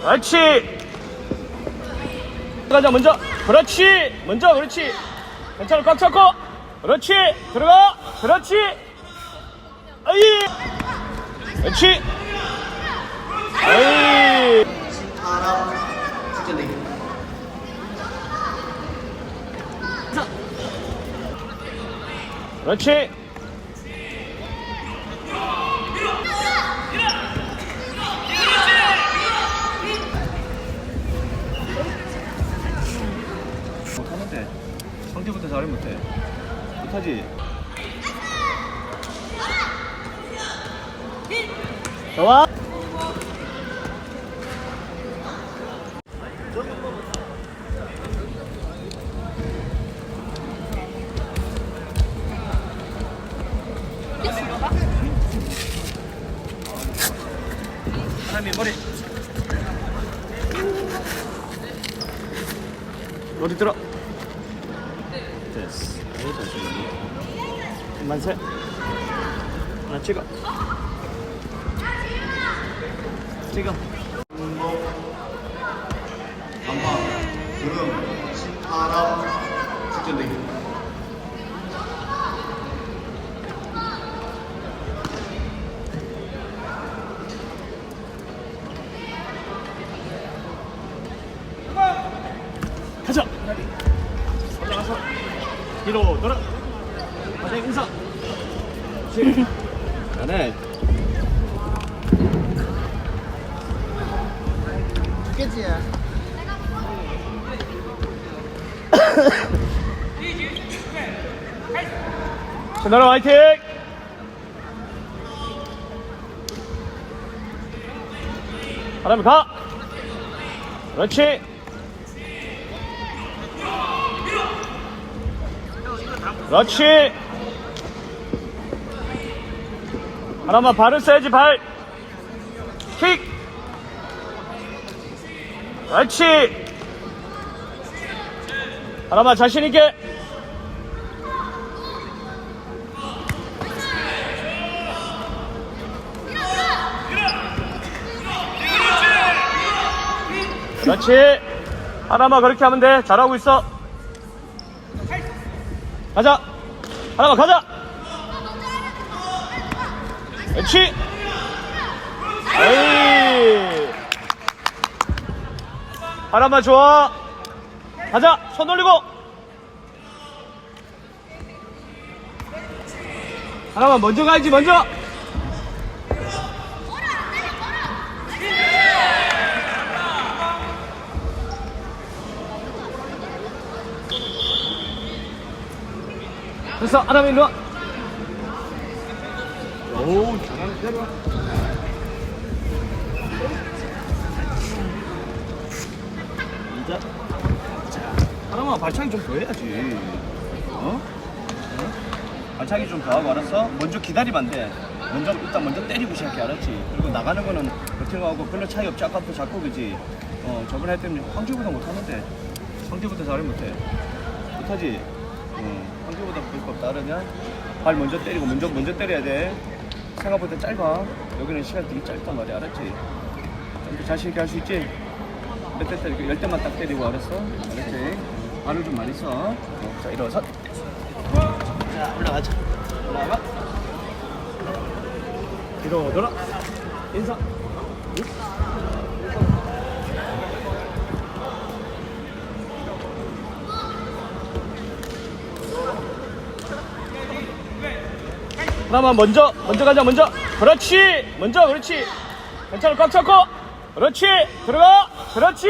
그렇지. 가자 먼저. 그렇지. 먼저 그렇지. 괜찮아 꽉 잡고. 그렇지. 들어가. 그렇지. 아이. 그렇지. 아이. 그렇지. 잘해 못해. 못하지? 좋아. 사람이 들어 됐어 만세. 하나 찍어. 찍어 뒤로 돌아. 가자 인사. 잘해 죽겠지 신나라 화이팅! 바람이 가! 그렇지 그렇지 하나만 발을 써야지 발 킥 그렇지 하나만 자신있게 그렇지. 하나만 그렇게 하면 돼. 잘하고 있어. 가자. 하나만 가자. 그렇지. 에이. 하나만 좋아. 가자. 손 올리고. 하나만 먼저 가야지, 먼저. 됐어. 하나만 일로 와. 오, 잘하네. 이자. 자, 하나만 발차기 좀 더 해야지. 어? 어? 발차기 좀 더 하고 알았어? 먼저 기다리면 안 돼. 먼저 일단 먼저 때리고 시작해 알았지? 그리고 나가는 거는 버티고 하고 별로 차이 없지 아까부터 잡고 그지? 어 저번에 할 때는 황제보다 못하는데 황제보다 잘해 못해 못하지? 어 황제보다 볼거 없다 그러냐? 발 먼저 때리고 먼저 먼저 때려야 돼 생각보다 짧아 여기는 시간 되게 짧단 말이야 알았지? 좀 더 자신 있게 할 수 있지? 몇대 때리고 열 대만 딱 때리고 알았어? 알았지? 발을 좀 많이 써 어, 자 일어서 자 올라가자 올라가 돌아 인사 하나만 먼저 먼저 가자 먼저. 그렇지 먼저 그렇지. 괜찮아 꽉 잡고. 그렇지 들어가. 그렇지.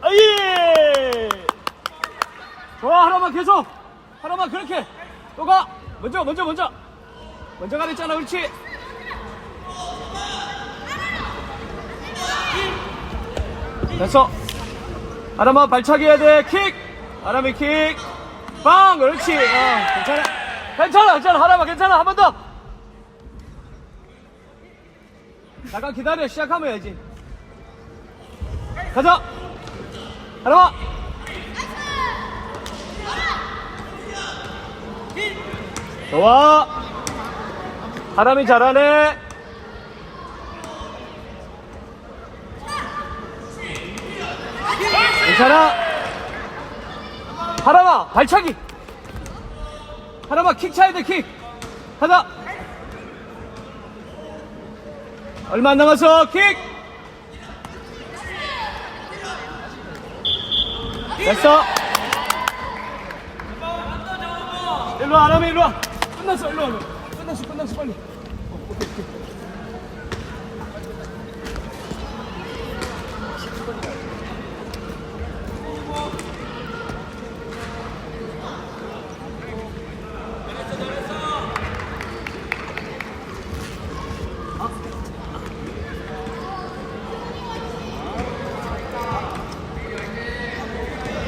아이! 좋아 하나만 계속. 하나만 그렇게. 또 가. 먼저 먼저 먼저. 먼저 가랬잖아 그렇지. 됐어. 하나만 발차기 해야 돼킥. 하나만 킥빵! 그렇지. 어, 괜찮아 괜찮아 괜찮아. 하나만 괜찮아. 한 번 더. 잠깐 기다려. 시작하면 해야지. 가자. 하나만. 좋아. 하람이 잘하네. 괜찮아. 하람아, 발차기. 하람아, 킥 차야 돼, 킥. 하나. 얼마 안 남았어, 킥. 됐어. 일로 와, 하람이 일로 와. 끝났어, 일로 와. 끝났어, 끝났어, 빨리. 어, 오케이, 오케이.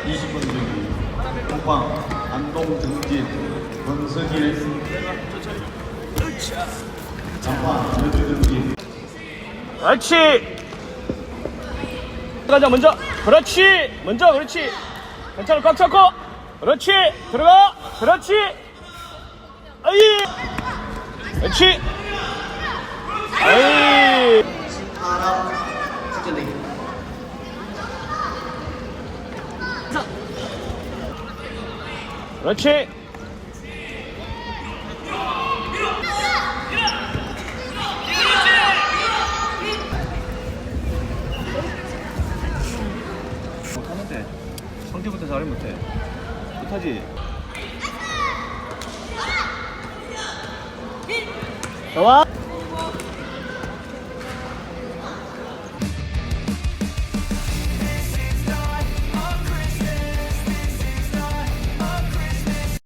이십번 경기 동방 안동 등진 권석일 장판 여주 등진 그렇지. 가자 먼저. 그렇지. 먼저 그렇지. 괜찮아 꽉 잡고. 그렇지. 들어가. 그렇지. 아이. 그렇지. 아이. 그렇지. 못하는데 성질부터 잘해 못해. 못하지? 좋아